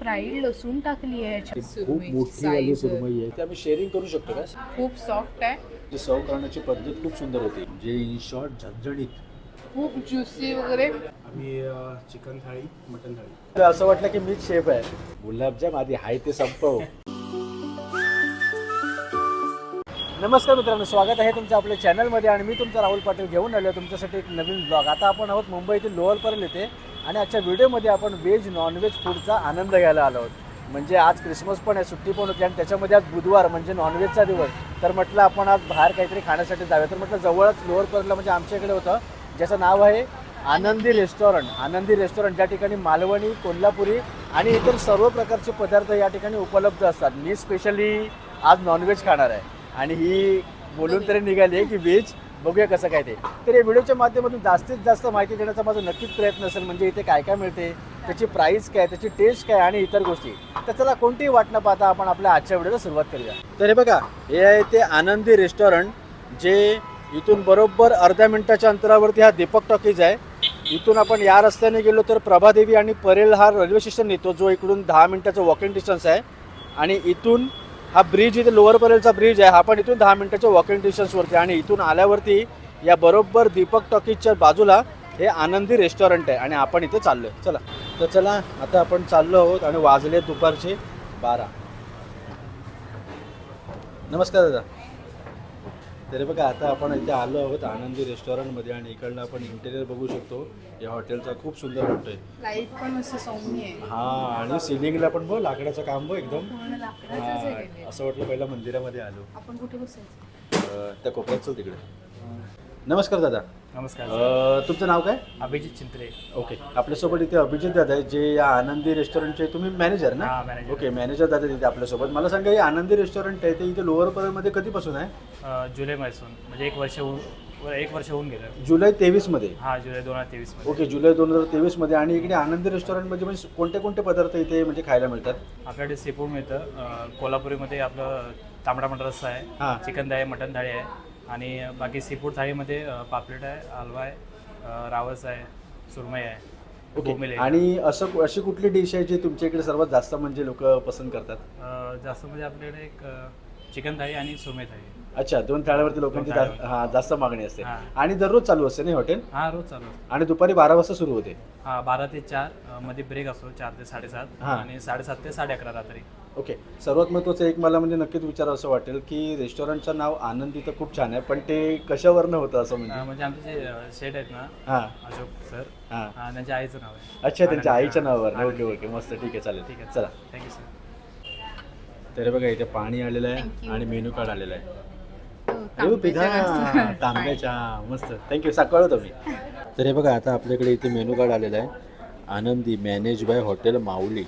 Fried लसूण टाकली आहे याच्यात. खूप सुरमईची मोठी वाली size. सुरमई आहे. ती आम्ही शेअरिंग करू शकतो का? खूप सॉफ्ट आहे. जी सर्व करण्याची पद्धत खूप सुंदर होती. जे इन शॉर्ट झणझणीत. खूप ज्युसी वगैरे. आम्ही चिकन थाळी मटन थाळी. तर असं वाटलं की मीच शेफ आहे. गुलाबजाम आधी हाय ते संपव. नमस्कार मित्रांनो स्वागत आहे तुमचं आपल्या चॅनलमध्ये आणि मी तुमचा राहुल पाटील घेऊन आलो तुमच्यासाठी एक नवीन ब्लॉग आता आपण आहोत मुंबईतील लोअर पर्यंत येथे. आणि आजच्या व्हिडिओमध्ये आपण व्हेज नॉनव्हेज फूडचा आनंद घ्यायला आलो आहोत. म्हणजे आज क्रिसमस पण आहे सुट्टी पण होती आणि त्याच्यामध्ये आज बुधवार म्हणजे नॉनव्हेजचा दिवस. तर म्हटलं आपण आज बाहेर काहीतरी खाण्यासाठी जाऊया. तर म्हटलं जवळच लोअर पर्यंतला म्हणजे आमच्या इकडे होतं ज्याचं नाव आहे आनंदी रेस्टॉरंट. आनंदी रेस्टॉरंट ज्या ठिकाणी मालवणी कोल्हापुरी आणि इतर सर्व प्रकारचे पदार्थ या ठिकाणी उपलब्ध असतात. मी स्पेशली आज नॉनव्हेज खाणार आहे. आणि ही बोलून तरी निघाली आहे की व्हेज बघूया कसं काय ते. तर या व्हिडिओच्या माध्यमातून जास्तीत जास्त माहिती देण्याचा माझा नक्कीच प्रयत्न असेल म्हणजे इथे काय काय मिळते त्याची प्राईस काय त्याची टेस्ट काय आणि इतर गोष्टी. तर चला कोणतीही वाट न पाहता आपण आपल्या आजच्या व्हिडिओला सुरुवात करूया. तर हे बघा हे आहे ते आनंदी रेस्टॉरंट जे इथून बरोबर अर्ध्या मिनिटाच्या अंतरावरती हा दीपक टॉकीज आहे. इथून आपण या रस्त्याने गेलो तर प्रभादेवी आणि परेल हा रेल्वे स्टेशन येतो जो इकडून दहा मिनटाचं वॉकिंग डिस्टन्स आहे. आणि इथून हा ब्रिज इथे लोअर परेलचा ब्रिज आहे. हा पण इथून दहा मिनिटाच्या वॉकिंग डिस्टन्सवरती आणि इथून आल्यावरती या बरोबर दीपक टॉकीजच्या बाजूला हे आनंदी रेस्टॉरंट आहे आणि आपण इथे चाललो आहे चला. तर चला आता आपण चाललो आहोत आणि वाजले दुपारचे बारा. नमस्कार दादा. तरी बघा आता आपण इथे आलो आहोत आनंदी रेस्टॉरंटमध्ये आणि इकडनं आपण इंटेरियर बघू शकतो. या हॉटेलचा खूप सुंदर वाटतोय लाइट पण असं सौम्य आहे. हा आणि सिलिंगला पण बघ लाकडाचं काम बघ एकदम. पूर्ण लाकडाचंच आहे. हा. असं वाटलं पहिला मंदिरामध्ये आलो. आपण कुठे बसायचं? अं, त्या कोपऱ्यात चल तिकडे. नमस्कार दादा. नमस्कार. अं, तुमचं नाव काय? अभिजित चिंत्रे. ओके. आपल्यासोबत इथे अभिजित दादा आहे जे या आनंदी रेस्टॉरंटचे तुम्ही मॅनेजर ना? हा, manager. ओके मॅनेजर दादा तिथे आपल्यासोबत. मला सांगा हे आनंदी रेस्टॉरंट आहे ते इथे लोअर परळमध्ये कधीपासून आहे? अ, जुलै महिसून म्हणजे एक वर्ष होऊन एक वर्ष होऊन गेलं. जुलै तेवीसमध्ये. हा जुलै दोन हजार तेवीसमध्ये ओके जुलै दोन हजार तेवीसमध्ये. आणि इकडे आनंदी रेस्टॉरंटमध्ये म्हणजे कोणते कोणते पदार्थ इथे म्हणजे खायला मिळतात? आपल्याकडे सीफूड मिळतं. अ, कोल्हापुरीमध्ये आपलं तांबडा पांढरा रस्सा हा. आहे चिकन थाळी आहे मटन थाळी आहे. आणि बाकी सीफूड थाळीमध्ये अ, पापलेट आहे हलवा आहे रावस आहे सुरमई आहे ओके. आणि असं अशी कुठली डिश आहे जी तुमच्या इकडे सर्वात जास्त म्हणजे लोक पसंत करतात? जास्त म्हणजे आपल्याकडे एक चिकन थाळी आणि सुरमई थाळी. अच्छा दोन थाळ्यावरती लोकांची दोन जा- थाळ्यावरती. हा जास्त मागणी असते. हा. आणि दररोज चालू असते ना हे हॉटेल? हा रोज चालू असतो. आणि दुपारी बारा वाजता सुरू होते. हा बारा ते चार अ, मध्ये ब्रेक असतो चार ते साडेसात हा. आणि साडेसात ते साडे अकरा रात्री. ओके. सर्वात महत्त्वाचं एक मला म्हणजे नक्कीच विचार असं वाटेल की रेस्टॉरंटचं नाव आनंदी तर खूप छान आहे पण ते कशावरनं होतं असं अ, म्हणजे म्हणजे आमचे जे शेट आहेत ना हां. अशोक सर हां. हा, त्यांच्या आईचं नाव आहे. अच्छा त्यांच्या. आईच्या नावावर. Okay okay. मस्त. ठीक आहे चालेल. ठीक आहे. चला. थँक्यू सर तर बघा इथे पाणी आलेलं आहे. आणि मेनू कार्ड आलेलं आहे. पिझ्झा तांब्याच्या मस्त. थँक्यू सकाळ होतो मी. तर हे बघा आता आपल्याकडे इथे मेनू कार्ड आलेलं आहे. आनंदी मॅनेज बाय हॉटेल माऊली.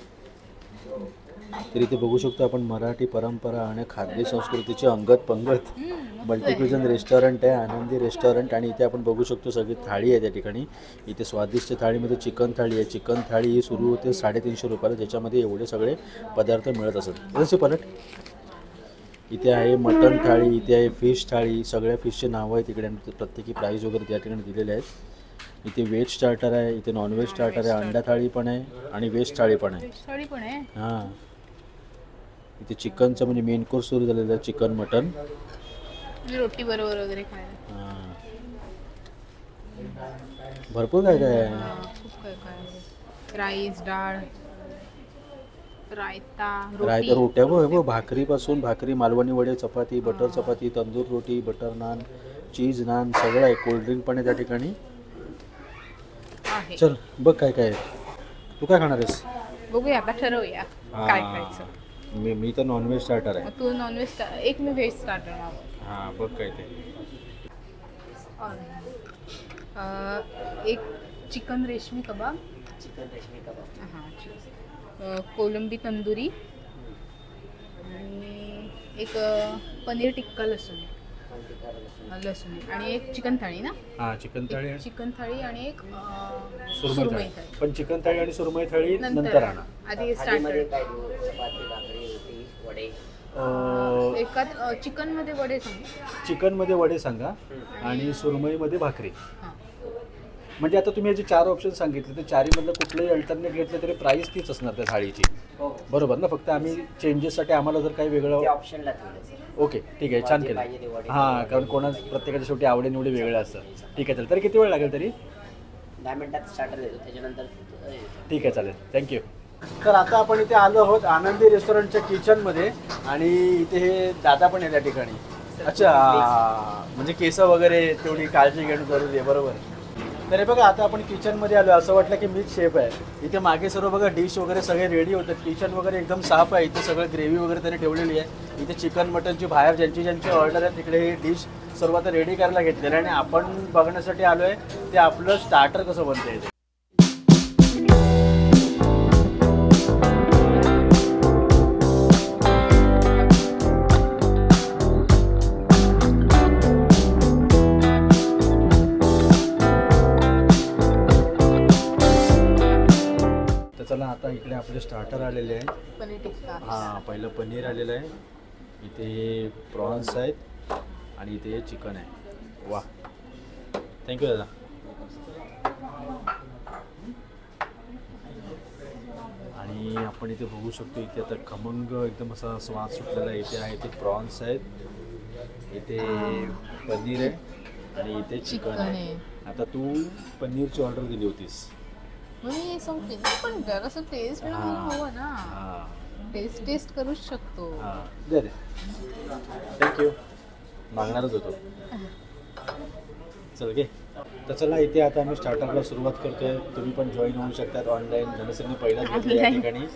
तर इथे बघू शकतो आपण मराठी परंपरा आणि खाद्य संस्कृतीची अंगत पंगत. मल्टीक्युझन रेस्टॉरंट आहे. आनंदी रेस्टॉरंट आणि इथे आपण बघू शकतो सगळी थाळी आहे त्या ठिकाणी. इथे स्वादिष्ट थाळीमध्ये चिकन थाळी आहे. चिकन थाळी ही सुरू होते साडेतीनशे रुपयाला ज्याच्यामध्ये एवढे सगळे पदार्थ मिळत असत जसे पलट. इथे आहे मटन थाळी इथे आहे फिश थाळी सगळ्या फिशचे नावं आहेत इकडे. आणि प्रत्येकी प्राईज वगैरे त्या ठिकाणी दिलेले आहेत. इथे व्हेज स्टार्टर आहे इथे नॉनव्हेज स्टार्टर आहे अंडा थाळी पण आहे आणि व्हेज थाळी पण आहे. आहे? हां. इथे चिकनचं म्हणजे मेन कोर्स सुरू झालेलं आहे चिकन मटन. रोटी बरोबर वगैरे भरपूर काय काय आहे? खूप काय काय आहे. राईस डाळ. रायता राय रोटी. रोट्या बघ बघ भाकरीपासून भाकरी मालवणी वडे चपाती बटर चपाती तंदूर रोटी बटर नान चीज नान सगळं आहे. कोल्ड्रिंक पण आहे त्या ठिकाणी. आहे. चल बघ काय काय आहे. तू काय खाणार आहेस? बघूया आता ठरवूया. काय खायचं. मी मी तर नॉनव्हेज स्टार्टर आहे. मग तू नॉनव्हेज एक मी व्हेज स्टार्टर हां बघ काय ते. अं, एक चिकन रेशमी कबाब. चिकन रेशमी कबाब. हां कोलंबी तंदुरी आणि एक पनीर टिक्का लसूण. लसूण. आणि एक चिकन थाळी ना? हां चिकन थाळी एक आणि चिकन थाळी आणि एक अं, सुरमई सुरमई थाळी. थाळी. पण चिकन थाळी आणि सुरमई थाळी नंतर. आणा. आधी स्टार्टर काय देऊ चपाती भाकरी वडे? अं, एकात चिकनमध्ये वडे सांग. चिकनमध्ये वडे सांगा आणि सुरमईमध्ये भाकरी. म्हणजे आता तुम्ही जे चार ऑप्शन सांगितले ते चारीमधलं कुठलंही अल्टरनेट घेतलं तरी प्राईस तीच असणार त्या थाळीची हो. बरोबर ना? फक्त आम्ही चेंजेससाठी आम्हाला जर काही वेगळं ऑप्शनला सर ओके ठीक आहे छान केलं. पाहिजे हां कारण कोणा प्रत्येकाच्या शेवटी आवडीनिवडी वेगळ्या असतात. ठीक आहे चालेल. तरी किती वेळ लागेल तरी? दहा मिनिटात स्टार्टर देतो. त्याच्यानंतर अ, येतो. ठीक आहे चालेल. थँक्यू तर आता आपण इथे आलो आहोत आनंदी रेस्टॉरंटच्या किचनमध्ये आणि इथे हे दादा पण आहे त्या ठिकाणी. अच्छा म्हणजे केस वगैरे तेवढी काळजी घेणं जरुरी आहे बरोबर. तर बघा आता आपण किचनमध्ये आलो असं वाटलं की मीच शेफ आहे. इथे मागे सर्व बघा डिश वगैरे सगळे रेडी होतात. किचन वगैरे एकदम साफ आहे. इथे सगळं ग्रेव्ही वगैरे त्यांनी ठेवलेली आहे. इथे चिकन मटनची बाहेर ज्यांची ज्यांची ऑर्डर आहे तिकडे ही डिश सर्व आता रेडी करायला घेतलेलं आहे. आणि आपण बघण्यासाठी आलो आहे ते आपलं स्टार्टर कसं बनतं चला आता इकडे आपले स्टार्टर आलेले आहे पनीर टिक्का. हां पहिलं पनीर आलेलं आहे. इथे प्रॉन्स आहेत आणि इथे चिकन आहे. वा. थँक्यू दादा. आणि आपण इथे बघू शकतो इथे आता खमंग एकदम असा स्वाद सुटलेला आहे. इथे आहे ते प्रॉन्स आहेत. इथे पनीर आहे आणि इथे चिकन आहे. आता तू पनीरची ऑर्डर दिली होतीस. मी सांगते ना, पण जरासं टेस्ट हवं ना. टेस्ट टेस्ट करूच शकतो. हां. दे दे. थँक्यू मागणारच होतो. चल घे. तर चला इथे आता आम्ही स्टार्टरला सुरुवात करतोय. तुम्ही पण जॉईन होऊ शकतात ऑनलाईन धनसरनी पहिलाच घेतलं या Online. ठिकाणी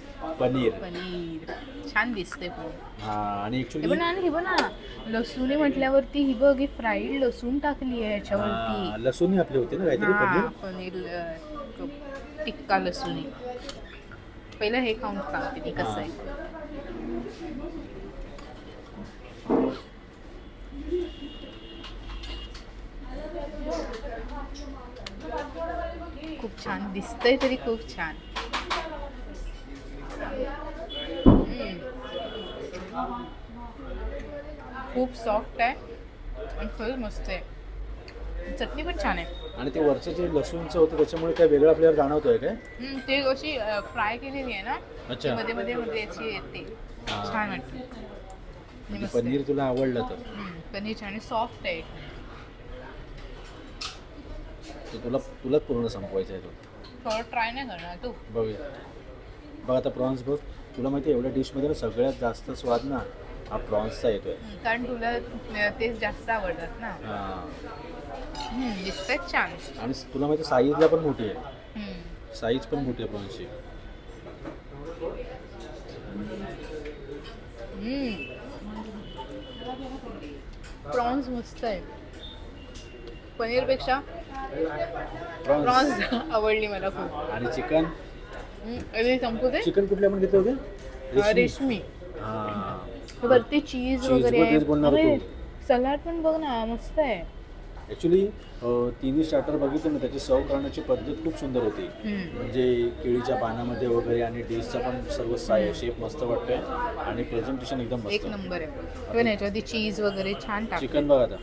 पनीर. पनीर. छान दिसते पण. हां आणि हे ॲक्च्युली पण आणि हे बघ ना लसूण म्हटल्यावरती ही बघ ही फ्राईड लसूण टाकली आहे याच्यावरती. लसूण आपले होते ना काहीतरी हा पनीर? पनीर अं, क- टिक्का लसूणी पहिलं हे खाऊन सांगते ती कसं आहे. खूप छान दिसतंय तरी खूप छान. खूप सॉफ्ट आहे आणि खरंच मस्त आहे. चटणी पण छान आहे. आणि ते वरचं जे लसूणचं होतं त्याच्यामुळे काय वेगळा फ्लेवर जाणवतोय काय? हम्म, ते अशी फ्राय केलेली आहे ना अच्छा. ती मध्ये मध्ये मध्ये याची येते. हा. छान वाटते. आणि म्हणजे मस्त. पनीर तुला आवडलं तर. हम्म, पनीर छान सॉफ्ट आहे. ते तुला तुलाच पूर्ण संपवायचं आहे तो. थोडं ट्राय नाही करणार तू. बघूया. बघ आता प्रॉन्स बघ. तुला माहिती आहे एवढ्या डिशमध्ये ना सगळ्यात जास्त स्वाद ना हा प्रॉन्सचा येतोय. हम्म, कारण तुला अं, ते जास्त आवडतात ना. हां. दिसतात छान. आणि तुला माहिती साईजला पण मोठी आहे. साईज पण मोठी आहे प्रॉन्सची प्रॉन्स मस्त आहे. पनीरपेक्षा प्रॉन्स. प्रॉन्स आवडली मला खूप. आणि चिकन? अरे संपू दे. चिकन कुठले आपण घेतले होते? रेशमी. हां. वरती चीज वगैरे. सलाड पण बघ ना मस्त आहे. ॲक्च्युली तिन्ही स्टार्टर बघितलं ना त्याची सर्व करण्याची पद्धत खूप सुंदर होती. म्हणजे केळीच्या पानामध्ये वगैरे आणि डिशचा पण सर्व साय शेप मस्त वाटतोय. आणि प्रेझेंटेशन एकदम एक मस्त नंबर आहे. याच्यावरती चीज वगैरे छान चिकन बघ आता.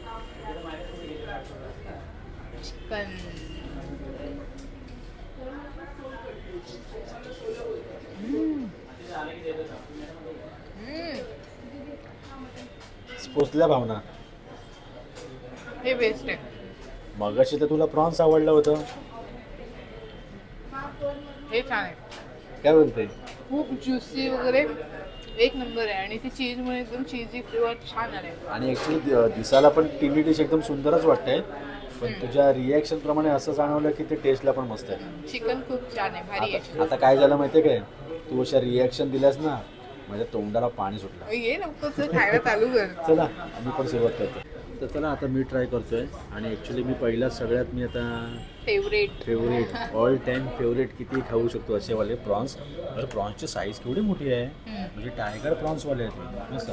चिकन पोचल्या भावना. हे बेस्ट आहे. मगाशी तर तुला प्रॉन्स आवडलं होतं. हे छान आहे. काय बोलते खूप ज्युसी वगैरे एक नंबर आहे आणि ती चीजमुळे एकदम चीजी फ्लेवर छान आले आणि ॲक्च्युली दिसायला पण तिन्ही डिश एकदम सुंदरच वाटतंय. पण तुझ्या रिॲक्शन प्रमाणे असं जाणवलं की ते टेस्टला पण मस्त आहे. चिकन खूप छान आहे भारी आहे. आता काय झालं माहितीये काय? तू अशा रिॲक्शन दिल्यास ना माझ्या तोंडाला पाणी सुटलं. ये नको खायला चालू कर. चला मी पण सुरुवात करतो. तर चला आता मी ट्राय करतोय. आणि ॲक्च्युली मी पहिलाच सगळ्यात मी आता favourite favourite all time favourite किती खाऊ शकतो असेवाले? प्रॉन्स. अरे प्रॉन्सची साईज केवढी मोठी आहे? म्हणजे टायगर प्रॉन्सवाले आहेत. मस्त.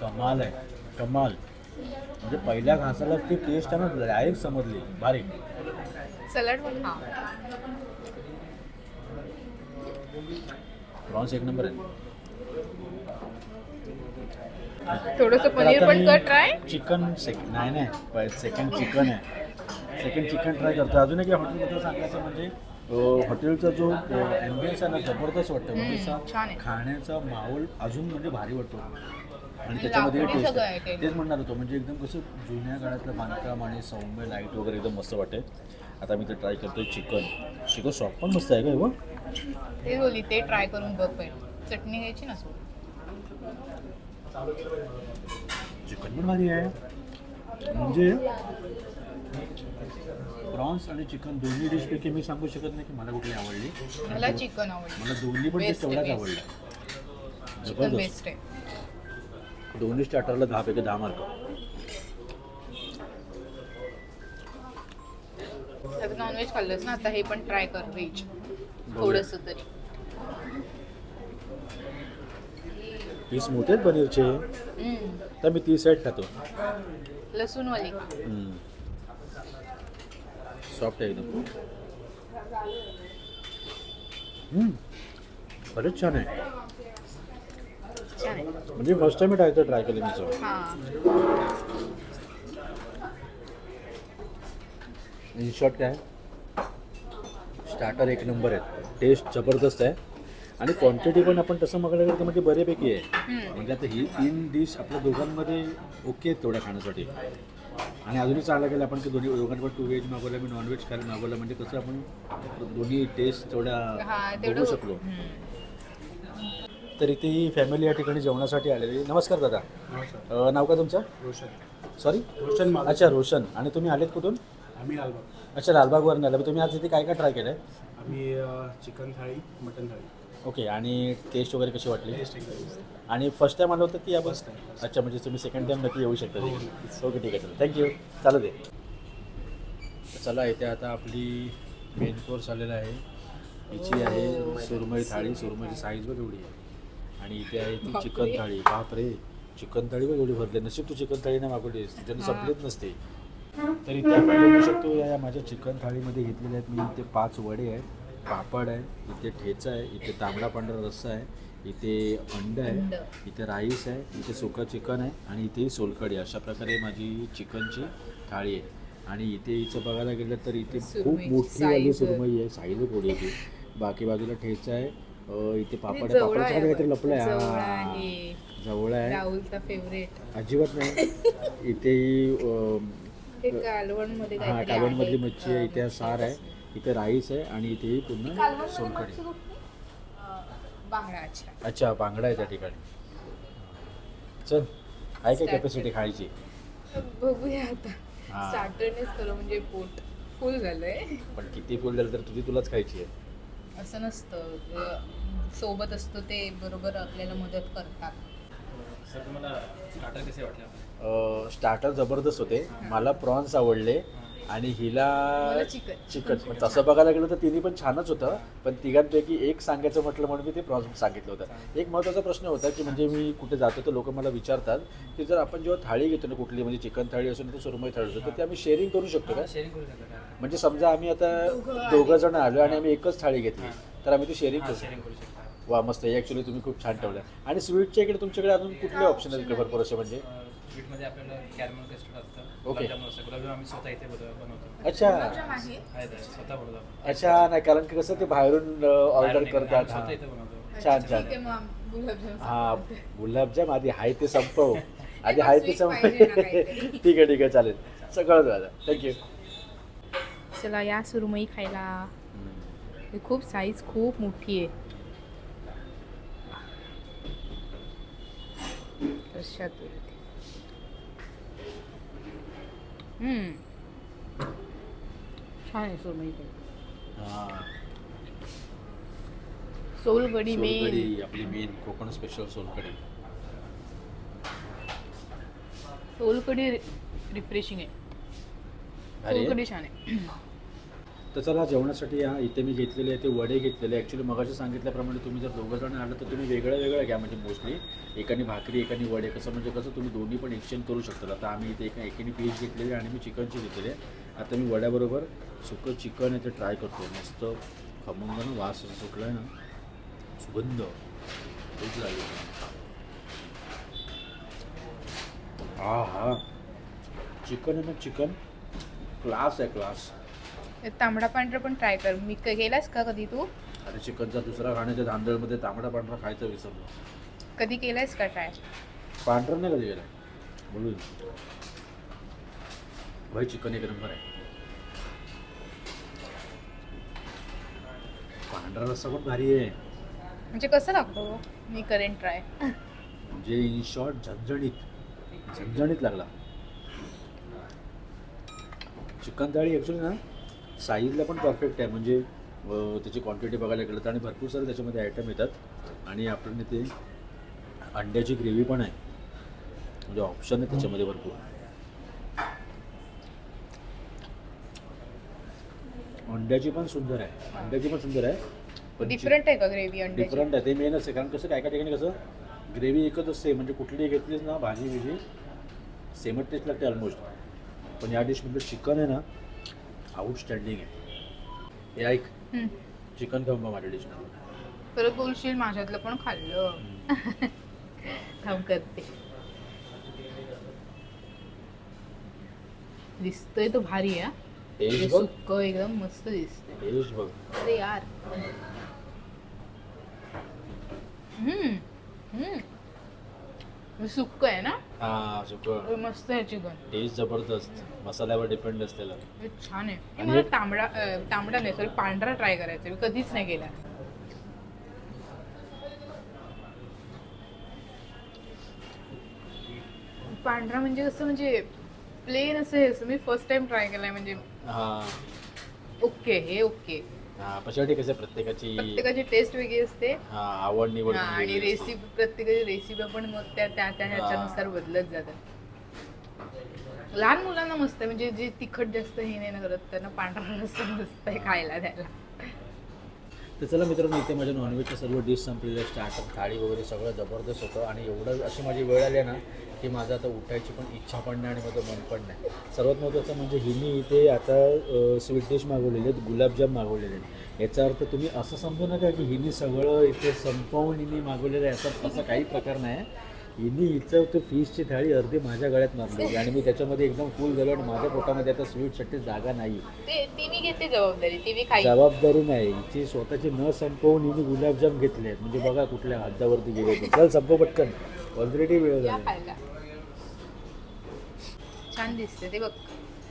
कमाल आहे. कमाल. म्हणजे पहिल्या घासाला ती टेस्ट आहे ना डायरेक्ट समजली. बारीक. सलाड पण प्रॉन्स एक नंबर आहे. थोडस पनीर पण कर ट्राय चिकन सेक नाही नाही सेकंड चिकन आहे. सेकंड चिकन ट्राय करतो अजून एक हॉटेलबद्दल सांगायचं म्हणजे हॉटेलचा जो ॲम्बियन्स आहे ना जबरदस्त वाटतं म्हणजे. खाण्याचा माहोल अजून म्हणजे भारी वाटतो. आणि त्याच्यामध्ये टेस्ट. तेच म्हणणार होतो. म्हणजे एकदम कसं जुन्या काळातलं बांधकाम आणि सौम्य लाइट वगैरे एकदम मस्त वाटेल आता मी ते ट्राय करतोय चिकन चिकन सॉफ्ट पण मस्त आहे का ते ते ट्राय करून बघ पहिले. चटणी घ्यायची ना चिकन पण भारी आहे. म्हणजे प्रॉन्स आणि चिकन दोन्ही डिशपैकी मी सांगू शकत नाही की मला कुठली आवडली. मला चिकन आवडलं. मला दोन्ही पण टेस्ट तेवढ्याच आवडल्या. चिकन बेस्ट आहे. दोन्ही स्टार्टरला दहा पैकी दहा मार्क नॉनव्हेज खाल्लंस ना आता हे पण ट्राय कर व्हेज थोडस तरी. पीस मोठे आहेत पनीरचे. तर मी ती साईड खातो. लसूण वाली सॉफ्ट आहे एकदम. खरंच छान आहे. म्हणजे फर्स्ट टाइम ट्राय ट्राय केलं मी सर हा. इन शॉर्ट काय? स्टार्टर एक नंबर आहे. टेस्ट जबरदस्त आहे. आणि क्वांटिटी पण आपण तसं बघायला गेलं तर म्हणजे बऱ्यापैकी आहे. म्हणजे आता ही तीन डिश आपल्या दोघांमध्ये ओके आहेत तेवढ्या खाण्यासाठी. आणि अजूनही चांगलं केलं आपण की दोन्ही दोघांवर टू व्हेज मागवलं मी नॉनव्हेज खायला मागवलं म्हणजे कसं आपण दोन्ही टेस्ट हा तेवढ्या तेवढं बघू शकलो. तर इथे ही फॅमिली या ठिकाणी जेवणासाठी आलेली. नमस्कार दादा. अं, नाव का तुमचं? रोशन. सॉरी रोशन अच्छा रोशन. आणि तुम्ही आलेत कुठून? आम्ही लालबाग अच्छा लालबागवरून आले मग तुम्ही आज इथे काय काय ट्राय केलं आहे आम्ही चिकन थाळी मटन थाळी. ओके आणि टेस्ट वगैरे कशी वाटली? टेस्ट एकदम मस्त. आणि फर्स्ट टाइम आलं होतं की या बस? First time. अच्छा म्हणजे तुम्ही सेकंड टाइम नक्की येऊ शकता हो. नक्कीच. ओके ठीक आहे चला थँक्यू चालू दे. चला इथे आता आपली मेन कोर्स आलेला आहे. हिची आहे सुरमई थाळी. सुरमईची साईज बघ एवढी आहे. आणि इथे आहे ती चिकन थाळी. बाप रे चिकन थाळी बघ एवढी भरली. नशीब तू चिकन थाळी नाही मागवलीस त्याच्यानं संपलीच नसते. तर इथे आपण बघू शकतो या या माझ्या चिकन थाळीमध्ये घेतलेल्या आहेत मी. इथे पाच वडे आहेत. पापड आहे इथे ठेचा आहे इथे तांबडा पांढरा रस्सा आहे इथे अंड. आहे इथे राईस आहे इथे सुका चिकन आहे आणि इथे सोलकढी अशा प्रकारे माझी चिकनची थाळी आहे. आणि इथे हिचं बघायला गेलं तर इथे खूप मोठी वाली. सुरमई आहे साईज आहे. ती बाकी बाजूला ठेचा आहे इथे पापड आहे. आहे काहीतरी लपलं जवळ आहे. जवळ आहे. अजिबात नाही. इथे अं, ते कालवणमध्ये हा कालवणमधली मच्छी आहे इथे सार आहे. इथे राईस आहे आणि इथे पुन्हा सोलकढी बांगडा अच्छा अच्छा बांगडा आहे त्या ठिकाणी. चल आहे काय कॅपॅसिटी खायची? बघूया आता. स्टार्टरनेच खरं म्हणजे पोट फुल झालंय. पण किती फुल झालं तर तुझी तुलाच खायची आहे. असं नसतं. सोबत असतो ते बरोबर आपल्याला मदत करतात. सर तुम्हाला स्टार्टर कसे वाटले स्टार्टर जबरदस्त होते. मला प्रॉन्स आवडले. आणि हिला चिकन. तसं बघायला गेलं तर तिन्ही पण छानच होतं. पण तिघांपैकी एक सांगायचं म्हटलं म्हणून मी ते प्रॉन्स सांगितलं होतं. एक महत्त्वाचा प्रश्न होता की म्हणजे मी कुठे जातो तर लोक मला विचारतात की जर आपण जेव्हा थाळी घेतो ना कुठली म्हणजे चिकन थाळी असो नाही तर सुरमई थाळी असो तर ते आम्ही शेअरिंग करू शकतो का? म्हणजे समजा आम्ही आता दोघं जण आलो आणि आम्ही एकच थाळी घेतली तर आम्ही ती शेअरिंग करू शकता. वा मस्त. हे ॲक्च्युली तुम्ही खूप छान ठेवलं. आणि स्वीटच्या इकडे तुमच्याकडे अजून कुठले ऑप्शन आहेत भरपूर असे म्हणजे? स्वीटमध्ये आपल्याला कॅरमल कस्टर्ड असतं. ओके. गुलाबजामुन असतं गुलाबजाम आम्ही स्वतः इथे बनव- बनवतो. अच्छा. आहे. आहेत आहेत, स्वतः बनवतो आपण. अच्छा नाही कारण की कसं ते बाहेरून ऑर्डर बाहेरून करतात. आम्ही हा. स्वतः इथे बनवतो. छान ठीक छान. गुलाबजाम हा सांगते. गुलाबजाम आधी हाय ते संपव. आधी हाय ते संपव. पाहिजे ना काहीतरी. ठीक आहे ठीक आहे चालेल. सगळं दादा थँक्यू चला या सुरमई खायला. ही खूप साईज खूप मोठी आहे बोलते हम्म. छान आहे सुरमई सोलगडी मेन सोलकढी आपली मेन कोकण स्पेशल सोलकढी. सोलकडी रिफ्रेशिंग आहे. भारी आहे? सोलकडी छान आहे. तर चला जेवणासाठी या इथे मी घेतलेले आहे ते वडे घेतलेले ॲक्च्युली मगाशी सांगितल्याप्रमाणे तुम्ही जर दोघं जण आलं तर तुम्ही वेगळं वेगळं घ्या म्हणजे मोस्टली एकाने भाकरी एकाने वडे. कसं म्हणजे कसं तुम्ही दोन्ही पण एक्सचेंज करू शकता आता आम्ही इथे एका एकाने पीस घेतलेले आणि मी चिकनची घेतलेली आहे. आता मी वड्याबरोबर सुकं चिकन आहे ते ट्राय करतो मस्त खमंग ना वास असा सुटला आहे ना. सुगंध. खूप लागेल. हा हा चिकन आहे ना चिकन क्लास आहे क्लास तांबडा पांढरा पण ट्राय कर. मी क- केलास का कधी तू? आणि चिकनचा दुसरा खाण्याच्या धांदळमध्ये तांबडा पांढरा खायचं विसरलो. कधी केलायस का ट्राय पांढरा नाही कधी गेला बोलू भाई चिकन एक नंबर आहे. पांढरा रस्सा पण भारी आहे. म्हणजे कसं लागतो? मी करेन ट्राय म्हणजे इन शॉर्ट झणझणीत झणझणीत लागला. चिकन थाळी ॲक्च्युली ना साईजला पण परफेक्ट आहे. म्हणजे त्याची क्वांटिटी बघायला गेलं तर आणि भरपूर सारे त्याच्यामध्ये आयटम येतात. आणि आपण ते अंड्याची ग्रेव्ही पण आहे. म्हणजे ऑप्शन आहे त्याच्यामध्ये भरपूर. अंड्याची पण सुंदर आहे. अंड्याची पण सुंदर आहे. डिफरंट आहे का ग्रेव्ही अंड्याची? डिफरंट आहे. ते मेनच आहे कारण कसं काय काय ठिकाणी कसं ग्रेव्ही एकच असते. म्हणजे कुठलीही घेतलीच ना भाजी बिजी सेमच टेस्ट लागते ऑलमोस्ट पण या डिशमधलं चिकन आहे ना आउटस्टँडिंग आहे. हे ऐक. हम्म. चिकन खाऊन बघ माझ्या डिशमध्ये परत बोलशील माझ्यातलं पण खाल्लं. थांब करते. दिसतोय तो भारी आहे टेस्ट बघ. सुक्क एकदम मस्त दिसतंय. टेस्ट बघ. अरे यार. हम्म. हम्म. सुक्क आहे ना? हा सुकं मस्त आहे चिकन टेस्ट जबरदस्त. मसाल्यावर डिपेंड असलेला. हे छान आहे. हे मला तांबडा अं, तांबडा नाही सॉरी पांढरा ट्राय करायचा मी कधीच नाही केला. पांढरा म्हणजे कसं म्हणजे प्लेन असं हे असं. मी फर्स्ट टाइम ट्राय केलाय म्हणजे हा. ओके हे ओके. हा कसं प्रत्येकाची प्रत्येकाची टेस्ट वेगळी असते. हा आवड निवड हा, पण आणि वेगळी असते. रेसिपी प्रत्येकाची रेसिपी पण मग त्या त्या त्या ह्याच्यानुसार बदलत जातात. लहान मुलांना मस्त आहे म्हणजे जे तिखट जास्त हे नाही ना करत त्यांना पांढरा रस्सा मस्त आहे खायला द्यायला. तर चला मित्रांनो इथे माझ्या नॉनव्हेजच्या सर्व डिश संपलेल्या स्टार्टर थाळी वगैरे सगळं जबरदस्त होतं आणि एवढं अशी माझी वेळ आली ना की माझं आता उठायची पण इच्छा पण नाही आणि माझं मन पण नाही. सर्वात महत्त्वाचं म्हणजे हिनी इथे आता स्वीट डिश मागवलेले आहेत गुलाबजाम मागवलेले आहेत. याचा अर्थ तुम्ही असं समजू नका की हिनी सगळं इथे संपवून हिनी मागवलेलं आहे असं असा काही प्रकार नाही. हिनी हिचं ते फिशची थाळी अर्धी माझ्या गळ्यात मारली आणि मी त्याच्यामध्ये एकदम फुल झालो आणि माझ्या पोटामध्ये आता स्वीटसाठी जागा नाही ते ती जबाबदारी ती नाही. हिची स्वतःची न संपवून हिने गुलाबजाम घेतले म्हणजे बघा कुठल्या हद्दावरती गेले ते चल संपव पटकन. ऑलरेडी वेळ झाला. छान दिसते. ते बघ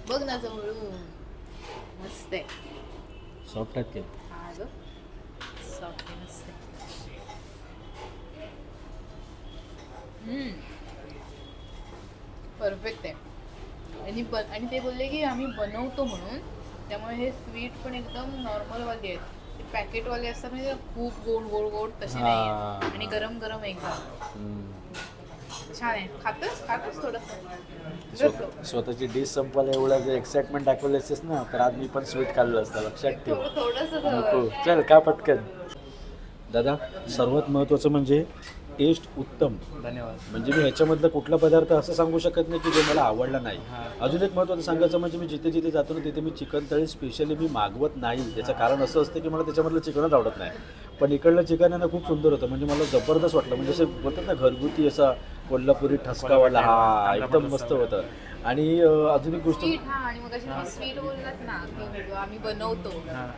बघ ना जवळून. मस्त आहे. सॉफ्ट आहेत ते. हा ग. सॉफ्ट आहे, मस्त आहे. परफेक्ट आहे. आणि ब आणि ते बोलले की आम्ही बनवतो म्हणून. त्यामुळे हे स्वीट पण एकदम नॉर्मलवाले आहेत. ते पॅकेटवाले असतात म्हणजे खूप गोड गोड गोड तसे नाही हा. आणि गरम गरम एकदम. हम्म. छान आहे. खातोस? खातोस थोडंसं? स्व- स्वतःची डिश संपवायला एवढं जर एक्साइटमेंट दाखवली असतेस ना तर आज मी पण स्वीट खाल्लं असतं लक्षात ठेव. थोडं थोडंसं चल का पटकन. दादा सर्वात महत्त्वाचं म्हणजे टेस्ट उत्तम. धन्यवाद. म्हणजे मी ह्याच्यामधला कुठला पदार्थ असं सांगू शकत नाही की जो मला आवडला नाही. अजून एक महत्त्वाचं सांगायचं म्हणजे मी जिथे जिथे जातो ना तिथे मी चिकन तळी स्पेशली मी मागवत नाही. त्याचं कारण असं असतं की मला त्याच्यामधलं चिकनच आवडत नाही. पण इकडलं चिकन आहे ना खूप सुंदर होतं. म्हणजे मला जबरदस्त वाटलं. म्हणजे असं बोलतात ना घरगुती असा कोल्हापुरी ठसकावाला हा एकदम मस्त होतं. आणि अजून एक गोष्ट स्वीट हा आणि मग तुम्ही स्वीट बोललात ना की आम्ही बनवतो.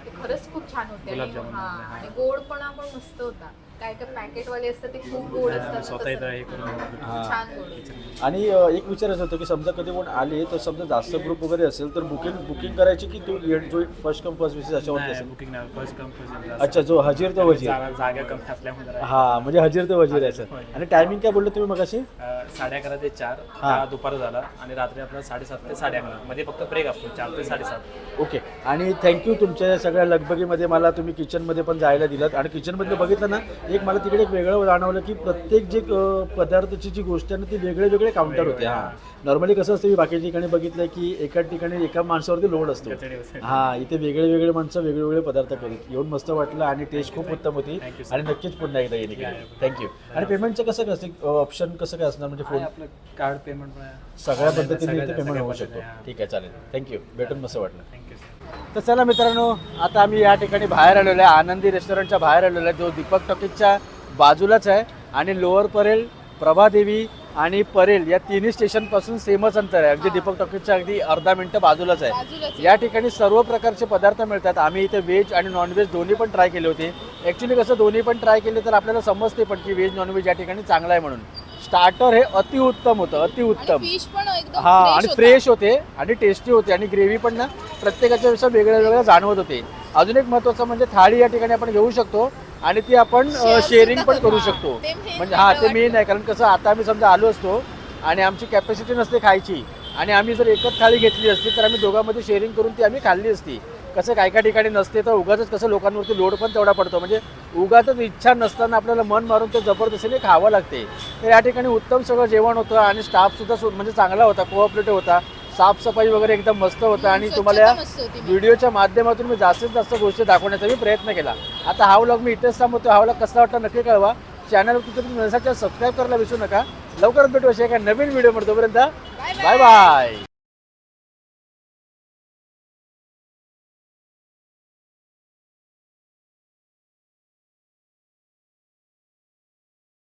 ते खरंच खूप छान होते. आणि हा बनवले, हा. आणि गोडपणा पण मस्त होता. काय काय पॅकेटवाले असतात ते खूप गोड असतात. स्वतः इथं तसं हे करून हां. छान गोड आहे. आणि अं, एक विचारायचं होतं की समजा कधी कोण आले तर समजा जास्त ग्रुप वगैरे असेल तर बुकिंग बुकिंग करायची की तू जो फर्स्ट कम फर्स्ट बेसिस अशावरती असेल? बुकिंग नाही. फर्स्ट कम फर्स्ट अच्छा जो हजीर तो वजीर. जागा जागा कमी असल्यामुळे जरा, हा म्हणजे हजीर तो वजीर आहे सर. आणि टायमिंग काय बोललो तुम्ही मगाशी? अं, साडे अकरा ते चार. हा. हा दुपार झाला. आणि रात्री आपला साडेसात ते साडे अकरा मध्ये फक्त ब्रेक असतो चार ते साडेसात. ओके. आणि थँक्यू तुमच्या या सगळ्या लगबगीमध्ये मला तुम्ही किचनमध्ये पण जायला दिलात. आणि किचनमधलं बघितलं ना एक मला तिकडे एक वेगळं जाणवलं की प्रत्येक जे पदार्थाची जी गोष्ट आहे ना ती वेगळे वेगळे काउंटर होते. हां. नॉर्मली कसं असतं मी बाकीच्या ठिकाणी बघितलं की एका ठिकाणी एका माणसावरती लोड असतो. हा इथे वेगळे वेगळे माणसं वेगळे वेगळे पदार्थ करीत. येऊन मस्त वाटलं आणि टेस्ट खूप उत्तम होती. आणि नक्कीच पुन्हा एकदा येणे. या, थँक्यू आणि पेमेंटचं कसं कसं ऑप्शन कसं काय असणार? म्हणजे फोन आपलं कार्ड पेमेंट. सगळ्या पद्धतीने पेमेंट होऊ शकतो. ठीक आहे चालेल. थँक्यू भेटून मस्त वाटलं. Sir. तर चला मित्रांनो आता आम्ही या ठिकाणी बाहेर आलेलो आहे. आनंदी रेस्टॉरंटच्या बाहेर आलेलो आहे. जो दीपक टॉकीजच्या बाजूलाच आहे आणि लोअर परेल प्रभादेवी आणि परेल या तिन्ही स्टेशनपासून सेमच अंतर आहे. अगदी. दीपक टॉकीजच्या अगदी अर्धा मिनिटं बाजूलाच आहे. बाजूलाच आहे. या ठिकाणी सर्व प्रकारचे पदार्थ मिळतात. आम्ही इथे व्हेज आणि नॉनव्हेज दोन्ही पण ट्राय केले होते. ॲक्च्युली कसं दोन्ही पण ट्राय केले तर आपल्याला समजते पण की व्हेज नॉनव्हेज या ठिकाणी चांगलं आहे म्हणून. स्टार्टर हे अतिउत्तम होतं अतिउत्तम फिश पण एकदम हा आणि. फ्रेश होते आणि टेस्टी होते आणि ग्रेव्ही पण ना प्रत्येकाच्या पेक्षा वेगळ्या वेगळ्या जाणवत होते. अजून एक महत्त्वाचं म्हणजे थाळी या ठिकाणी आपण घेऊ शकतो आणि ती आपण शेअरिंग पण करू शकतो. म्हणजे हा ते मेन आहे कारण कसं आता आम्ही समजा आलो असतो आणि आमची कॅपॅसिटी नसते खायची आणि आम्ही जर एकच थाळी घेतली असती तर आम्ही दोघांमध्ये शेअरिंग करून ती आम्ही खाल्ली असती. कसं काय काय ठिकाणी नसते तर उगाच कसं लोकांवरती लोड पण तेवढा पडतो. म्हणजे उगाच इच्छा नसताना आपल्याला मन मारून ते जबरदस्तीने खावं लागते. तर या ठिकाणी उत्तम सगळं जेवण होतं आणि स्टाफसुद्धा म्हणजे चांगला होता कोऑपरेटिव्ह होता. साफसफाई वगैरे एकदम मस्त होतं आणि तुम्हाला या मॅम. व्हिडिओच्या माध्यमातून मी जास्तीत जास्त गोष्टी दाखवण्याचा मी प्रयत्न केला. आता हा व्लॉग मी इथेच थांबवतो. हा व्लॉग कसा वाटला नक्की कळवा. तुम्ही नसाच्या सबस्क्राईब करायला विसरू नका. लवकरच भेटू अशा एका नवीन व्हिडिओमध्ये तोपर्यंत. Bye bye